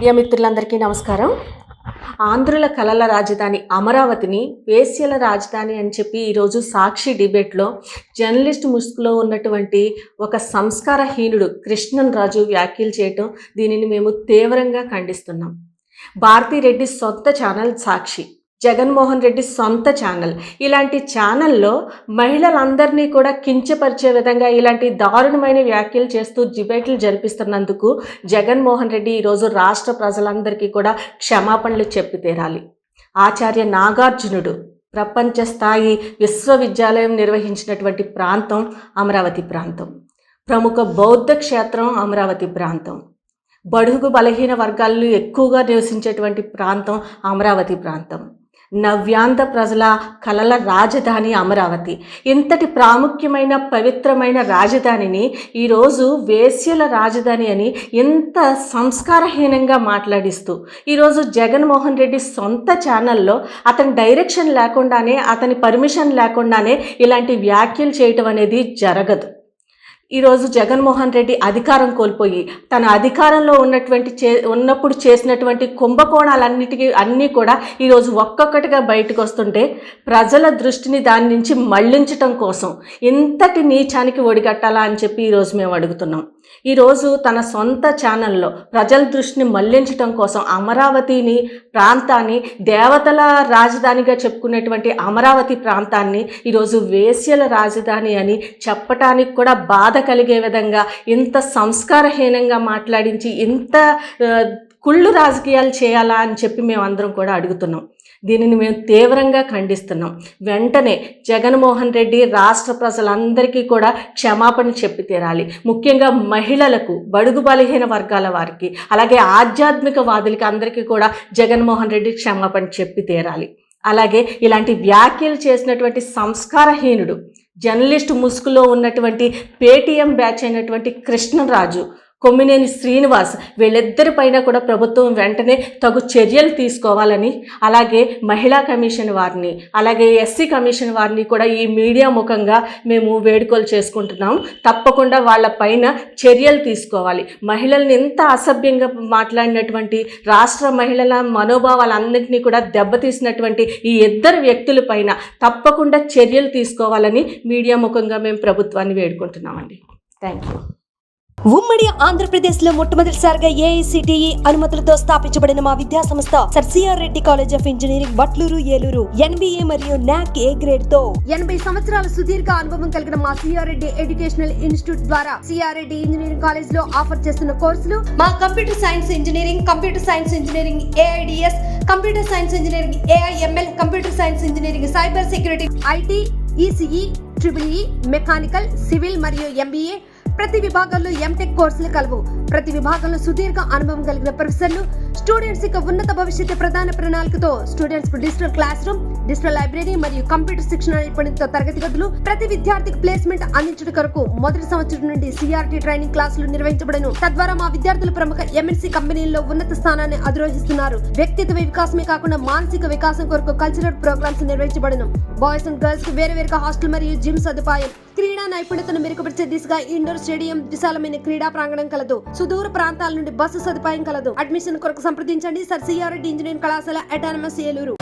Media మిత్రులందరికీ నమస్కారం. ఆంధ్రుల కళల రాజధాని అమరావతిని వేశ్యల రాజధాని అని చెప్పి ఈరోజు సాక్షి డిబేట్లో జర్నలిస్ట్ ముసుగులో ఉన్నటువంటి ఒక సంస్కారహీనుడు కృష్ణన్ రాజు వ్యాఖ్యలు చేయటం దీనిని మేము తీవ్రంగా ఖండిస్తున్నాం. భారతిరెడ్డి సొంత ఛానల్ సాక్షి. జగన్మోహన్ రెడ్డి సొంత ఛానల్. ఇలాంటి ఛానల్లో మహిళలందరినీ కూడా కించపరిచే విధంగా ఇలాంటి దారుణమైన వ్యాఖ్యలు చేస్తూ డిబేట్లు జరిపిస్తున్నందుకు జగన్మోహన్ రెడ్డి ఈరోజు రాష్ట్ర ప్రజలందరికీ కూడా క్షమాపణలు చెప్పి తీరాలి. ఆచార్య నాగార్జునుడు ప్రపంచ స్థాయి విశ్వవిద్యాలయం నిర్వహించినటువంటి ప్రాంతం అమరావతి ప్రాంతం. ప్రముఖ బౌద్ధ క్షేత్రం అమరావతి ప్రాంతం. బడుగు బలహీన వర్గాల్లో ఎక్కువగా నివసించేటువంటి ప్రాంతం అమరావతి ప్రాంతం. నవ్యాంధ్ర ప్రజల కలల రాజధాని అమరావతి. ఇంతటి ప్రాముఖ్యమైన పవిత్రమైన రాజధానిని ఈరోజు వేశ్యల రాజధాని అని ఇంత సంస్కారహీనంగా మాట్లాడిస్తూ ఈరోజు జగన్మోహన్ రెడ్డి సొంత ఛానల్లో అతని డైరెక్షన్ లేకుండానే అతని పర్మిషన్ లేకుండానే ఇలాంటి వ్యాఖ్యలు చేయటం అనేది జరగదు. ఈరోజు జగన్మోహన్ రెడ్డి అధికారం కోల్పోయి తన అధికారంలో ఉన్నటువంటి చే ఉన్నప్పుడు చేసినటువంటి కుంభకోణాలన్నిటికీ అన్నీ కూడా ఈరోజు ఒక్కొక్కటిగా బయటకు వస్తుంటే ప్రజల దృష్టిని దాని నుంచి మళ్ళించటం కోసం ఇంతటి నీచానికి ఒడిగట్టాలా అని చెప్పి ఈరోజు మేము అడుగుతున్నాం. ఈరోజు తన సొంత ఛానల్లో ప్రజల దృష్టిని మళ్ళించటం కోసం అమరావతిని ప్రాంతాన్ని దేవతల రాజధానిగా చెప్పుకునేటువంటి అమరావతి ప్రాంతాన్ని ఈరోజు వేశ్యల రాజధాని అని చెప్పటానికి కూడా బాధ కలిగే విధంగా ఇంత సంస్కారహీనంగా మాట్లాడించి ఇంత కుళ్ళు రాజకీయాలు చేయాలా అని చెప్పి మేము అందరం కూడా అడుగుతున్నాం. దీనిని మేము తీవ్రంగా ఖండిస్తున్నాం. వెంటనే జగన్మోహన్ రెడ్డి రాష్ట్ర ప్రజలందరికీ కూడా క్షమాపణ చెప్పి తీరాలి. ముఖ్యంగా మహిళలకు బడుగు బలహీన వర్గాల వారికి అలాగే ఆధ్యాత్మిక వాదులకి అందరికీ కూడా జగన్మోహన్ రెడ్డి క్షమాపణ చెప్పి తీరాలి. అలాగే ఇలాంటి వ్యాఖ్యలు చేసినటువంటి సంస్కారహీనుడు జర్నలిస్ట్ ముసుగులో ఉన్నటువంటి పేటీఎం బ్యాచ్ అయినటువంటి కృష్ణరాజు. కొమ్మినేని శ్రీనివాస్ వీళ్ళిద్దరి పైన కూడా ప్రభుత్వం వెంటనే తగు చర్యలు తీసుకోవాలని అలాగే మహిళా కమిషన్ వారిని అలాగే ఎస్సీ కమిషన్ వారిని కూడా ఈ మీడియా ముఖంగా మేము వేడుకలు చేసుకుంటున్నాం. తప్పకుండా వాళ్ళ పైన చర్యలు తీసుకోవాలి. మహిళల్ని ఎంత అసభ్యంగా మాట్లాడినటువంటి రాష్ట్ర మహిళల మనోభావాలన్నింటినీ కూడా దెబ్బతీసినటువంటి ఈ ఇద్దరు వ్యక్తుల పైన తప్పకుండా చర్యలు తీసుకోవాలని మీడియా ముఖంగా మేము ప్రభుత్వాన్ని వేడుకుంటున్నామండి. థ్యాంక్ యూ ఉమ్మడి ఆంధ్రప్రదేశ్లో మొట్టమొదటిసారిగా ఏఐసిటిఈ అనుమతులతో స్థాపించబడిన మా విద్యా సంస్థ sir C R Reddy college of engineering Batluru Eluru NBA మరియు నాక్ ఏ గ్రేడ్తో ఎనభై సంవత్సరాల సుదీర్ఘ అనుభవం కలిగిన మా C R Reddy educational institute ద్వారా సిఆర్ రెడ్డి ఇంజనీరింగ్ కాలేజ్లో ఆఫర్ చేస్తున్న కోర్సులు మా computer science engineering computer science engineering AIDS computer science engineering AIML computer science engineering cyber security IT ECE triple E mechanical civil మరియు ఎంబీఏ ప్రతి విభాగంలో MTech కోర్సులు కలవు. ప్రతి విభాగంలో సుదీర్ఘ అనుభవం కలిగిన ప్రొఫెసర్లు స్టూడెంట్స్ యొక్క ఉన్నత భవిష్యత్తు ప్రధాన ప్రణాళికతో స్టూడెంట్స్కు digital class room digital library మరియు కంప్యూటర్ శిక్షణ నిపుణులతో తరగతి గదులు ప్రతి విద్యార్థికి ప్లేస్మెంట్ అందించడం కొరకు మొదటి సంవత్సరం నుండి సిఆర్టీ ట్రైనింగ్ క్లాసులు నిర్వహించబడను. తద్వారా మా విద్యార్థులు ప్రముఖ ఎంఎన్సీ కంపెనీల్లో ఉన్నత స్థానాన్ని అధిరోహిస్తున్నారు. వ్యక్తిత్వ వికాసమే కాకుండా మానసిక వికాసం కొరకు కల్చరల్ ప్రోగ్రామ్స్ నిర్వహించబడను. బాయ్స్ అండ్ గర్ల్స్కి వేరే వేరుగా హాస్టల్ మరియు జిమ్ సదుపాయం. క్రీడా నైపుణ్యతను మెరుగుపరిచే దిశగా ఇండోర్ స్టేడియం విశాలమైన క్రీడా ప్రాంగణం కలదు. సుదూర ప్రాంతాల నుండి బస్సు సదుపాయం కలదు. అడ్మిషన్ కొరకు సంప్రదించండి. Sir C R Reddy engineering కళాశాల అటానమస్ ఏలూరు.